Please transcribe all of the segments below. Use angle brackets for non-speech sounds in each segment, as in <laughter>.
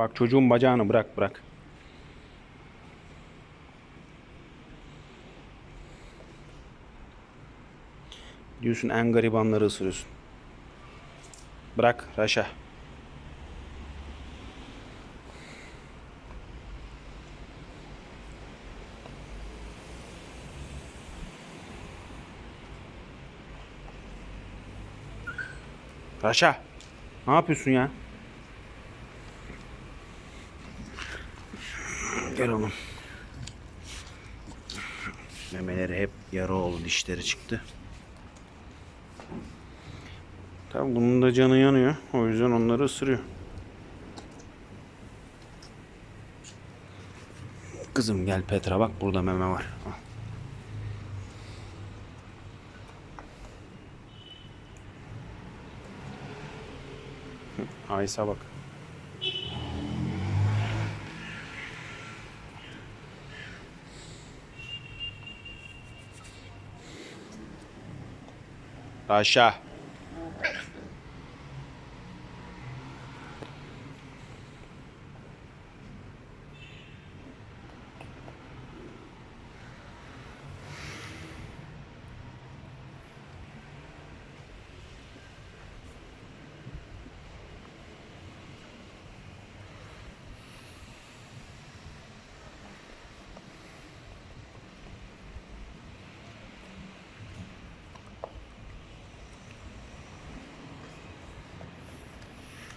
Bak çocuğun bacağını bırak bırak. Diyorsun en garibanları ısırıyorsun. Bırak Raşa. Raşa. Ne yapıyorsun ya? Oğlum. Memeleri hep yara oldu, dişleri çıktı. Tabi bunun da canı yanıyor. O yüzden onları ısırıyor. Kızım gel Petra bak burada meme var. Al. Aysa bak. Taxa.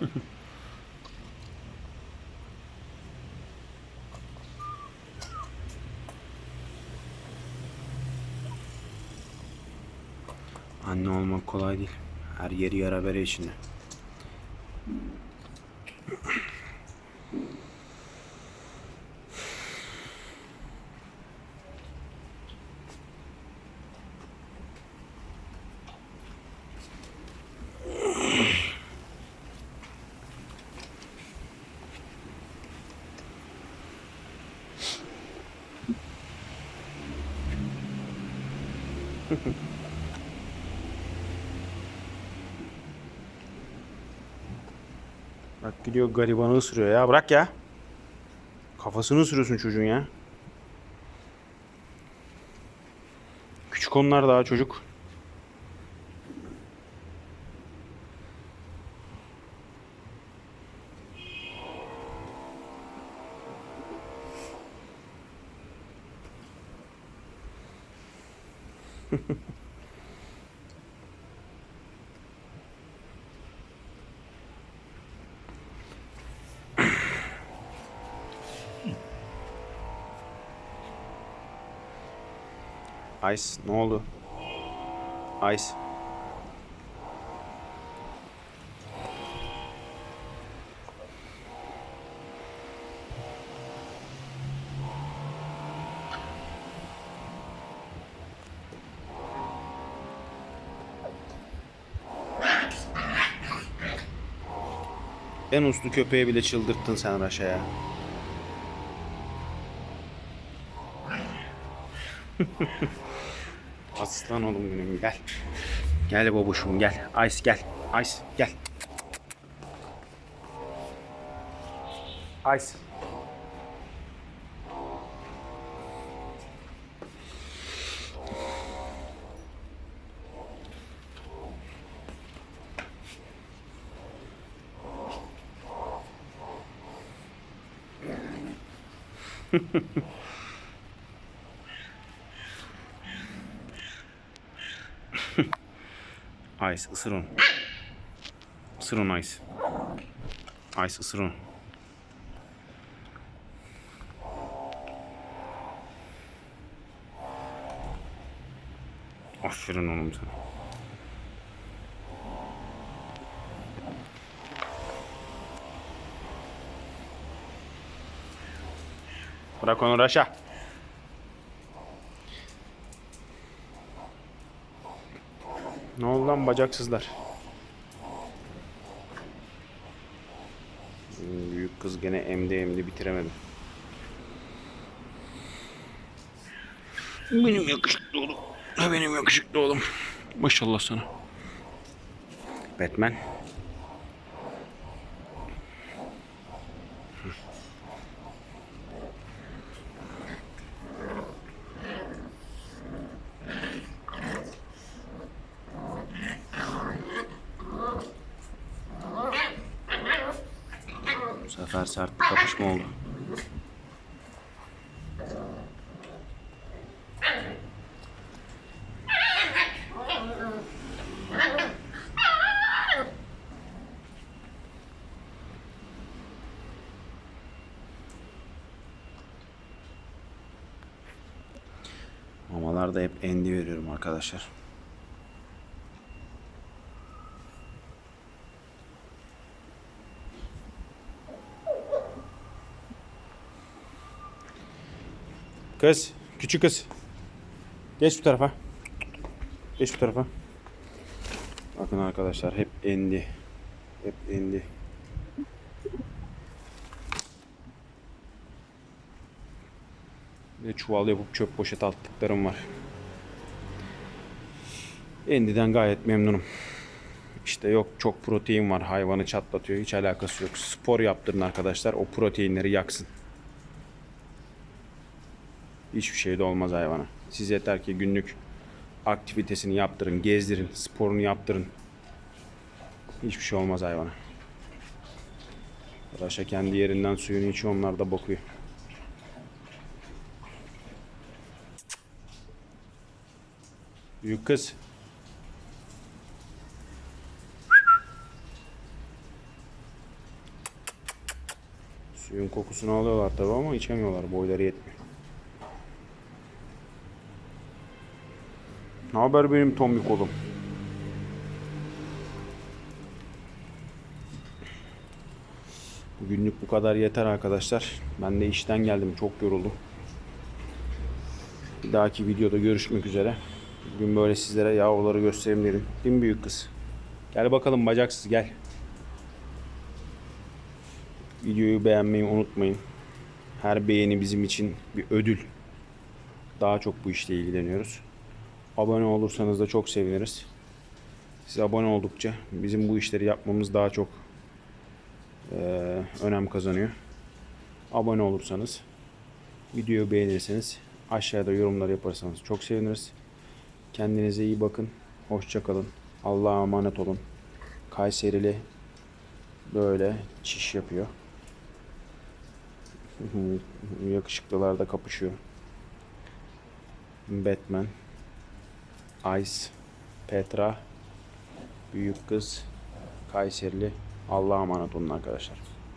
<laughs> Anne olmak kolay değil. Her yeri yara bere içinde. <laughs> Bak gidiyor garibanı ısırıyor ya. Bırak ya. Kafasını ısırıyorsun çocuğun ya. Küçük onlar daha çocuk. Ice ne oldu? Ice. En uslu köpeği bile çıldırttın sen Raşa'ya. <laughs> Aslan oğlum benim gel. Gel babuşum gel. Ice gel. Ice gel. Ice. <laughs> Ice ısır onu. Isır onu Ice. Ice ısır onu. Aferin oğlum sana. Bırak onu Raşa. Ne oldu lan bacaksızlar? Hmm, Büyük kız gene emdi emdi bitiremedi. Benim yakışıklı oğlum. Ha benim yakışıklı oğlum. Maşallah sana. Batman. Sefer sert bir kapışma oldu. Mamalarda hep endi veriyorum arkadaşlar. Kız, küçük kız. Geç bu tarafa. Geç bu tarafa. Bakın arkadaşlar hep endi. Hep endi. De çuval yapıp çöp poşet attıklarım var. Endi'den gayet memnunum. İşte yok çok protein var hayvanı çatlatıyor hiç alakası yok. Spor yaptırın arkadaşlar o proteinleri yaksın. Hiçbir şey de olmaz hayvana. Siz yeter ki günlük aktivitesini yaptırın, gezdirin, sporunu yaptırın. Hiçbir şey olmaz hayvana. Raşa kendi yerinden suyunu içiyor onlar da bakıyor. Büyük kız. Suyun kokusunu alıyorlar tabi ama içemiyorlar. Boyları yetmiyor. Ne haber benim tombik oğlum? Bugünlük bu kadar yeter arkadaşlar. Ben de işten geldim. Çok yoruldum. Bir dahaki videoda görüşmek üzere. Bugün böyle sizlere yavruları göstereyim dedim. Değil büyük kız? Gel bakalım bacaksız gel. Videoyu beğenmeyi unutmayın. Her beğeni bizim için bir ödül. Daha çok bu işle ilgileniyoruz. Abone olursanız da çok seviniriz. Siz abone oldukça bizim bu işleri yapmamız daha çok eee, önem kazanıyor. Abone olursanız, videoyu beğenirseniz, aşağıda yorumlar yaparsanız çok seviniriz. Kendinize iyi bakın. Hoşça kalın. Allah'a emanet olun. Kayserili böyle çiş yapıyor. <laughs> Yakışıklılar da kapışıyor. Batman, Ice, Petra, Büyük Kız, Kayserili. Allah'a emanet olun arkadaşlar.